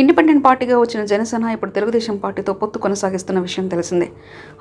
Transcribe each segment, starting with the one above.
Independent పార్టీగా వచ్చిన జనసేన ఇప్పుడు తెలుగుదేశం పార్టీతో పొత్తు కొనసాగిస్తున్న విషయం తెలిసిందే.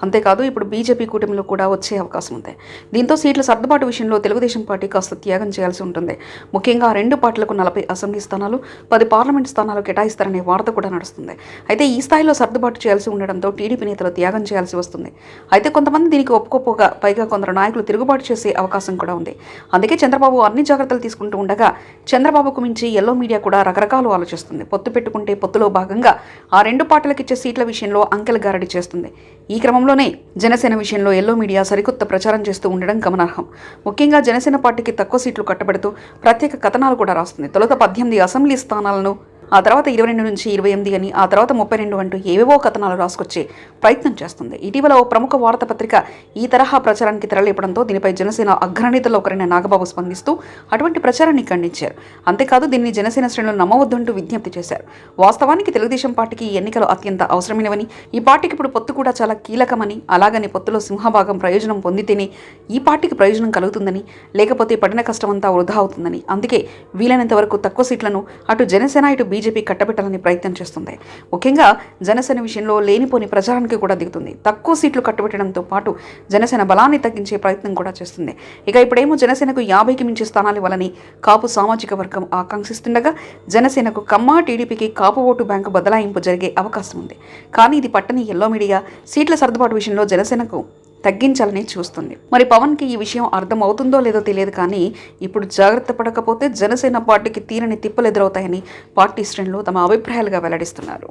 అంతేకాదు ఇప్పుడు బీజేపీ కూటమిలో కూడా వచ్చే అవకాశం ఉంది. దీంతో సీట్ల సర్దుబాటు విషయంలో తెలుగుదేశం పార్టీ కాస్త త్యాగం చేయాల్సి ఉంటుంది. ముఖ్యంగా రెండు పార్టీలకు నలభై అసెంబ్లీ స్థానాలు పది పార్లమెంట్ స్థానాలు కేటాయిస్తారనే వార్త కూడా నడుస్తుంది. అయితే ఈ స్థాయిలో సర్దుబాటు చేయాల్సి ఉండడంతో టీడీపీ నేతలు త్యాగం చేయాల్సి వస్తుంది. అయితే కొంతమంది దీనికి ఒప్పుకోపోగా పైగా కొందరు నాయకులు తిరుగుబాటు చేసే అవకాశం కూడా ఉంది. అందుకే చంద్రబాబు అన్ని జాగ్రత్తలు తీసుకుంటూ ఉండగా చంద్రబాబుకు మించి ఎల్లో మీడియా కూడా రకరకాలు ఆలోచిస్తుంది. పొత్తు పెట్టుకుంటే పొత్తులో భాగంగా ఆ రెండు పార్టీలకు ఇచ్చే సీట్ల విషయంలో అంకెల గారడి చేస్తుంది. ఈ క్రమంలోనే జనసేన విషయంలో ఎల్లో మీడియా సరికొత్త ప్రచారం చేస్తూ ఉండడం గమనార్హం. ముఖ్యంగా జనసేన పార్టీకి తక్కువ సీట్లు కట్టబెడుతూ ప్రత్యేక కథనాలు కూడా రాస్తుంది. తొలుత పద్దెనిమిది అసెంబ్లీ స్థానాలను ఆ తర్వాత ఇరవై రెండు నుంచి ఇరవై ఎనిమిది అని ఆ తర్వాత ముప్పై రెండు అంటూ ఏవేవో కథనాలు రాసుకొచ్చే ప్రయత్నం చేస్తుంది. ఇటీవల ఓ ప్రముఖ వార్తాపత్రిక ఈ తరహా ప్రచారానికి తెరలేపడంతో దీనిపై జనసేన అగ్రనేతల్లో ఒకరైన నాగబాబు స్పందిస్తూ అటువంటి ప్రచారాన్ని ఖండించారు. అంతేకాదు దీన్ని జనసేన శ్రేణులు నమ్మవద్దంటూ విజ్ఞప్తి చేశారు. వాస్తవానికి తెలుగుదేశం పార్టీకి ఈ ఎన్నికలు అత్యంత అవసరమైనవని ఈ పార్టీకి ఇప్పుడు పొత్తు కూడా చాలా కీలకమని అలాగని పొత్తులో సింహభాగం ప్రయోజనం పొందితేనే ఈ పార్టీకి ప్రయోజనం కలుగుతుందని లేకపోతే పడిన కష్టమంతా వృధా అవుతుందని. అందుకే వీలైనంత వరకు తక్కువ సీట్లను అటు జనసేన ఇటు బీజేపీ కట్టబెట్టాలని ప్రయత్నం చేస్తుంది. ముఖ్యంగా జనసేన విషయంలో లేనిపోని ప్రచారానికి కూడా దిగుతుంది. తక్కువ సీట్లు కట్టబెట్టడంతో పాటు జనసేన బలాన్ని తగ్గించే ప్రయత్నం కూడా చేస్తుంది. ఇక ఇప్పుడేమో జనసేనకు యాభైకి మించి స్థానాలు ఇవ్వాలని కాపు సామాజిక వర్గం ఆకాంక్షిస్తుండగా జనసేనకు కమ్మ టీడీపీకి కాపు ఓటు బ్యాంకు బదలాయింపు జరిగే అవకాశం ఉంది. కానీ ఇది పట్టని ఎల్లో మీడియా సీట్ల సర్దుబాటు విషయంలో జనసేనకు తగ్గించాలని చూస్తుంది. మరి పవన్కి ఈ విషయం అర్థం అవుతుందో లేదో తెలియదు కానీ ఇప్పుడు జాగ్రత్త పడకపోతే జనసేన పార్టీకి తీరని తిప్పలు ఎదురవుతాయని పార్టీ శ్రేణులు తమ అభిప్రాయాలుగా వెల్లడిస్తున్నారు.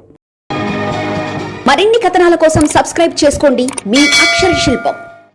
మరిన్ని కథనాల కోసం సబ్స్క్రైబ్ చేసుకోండి. మీ అక్షర శిల్పం.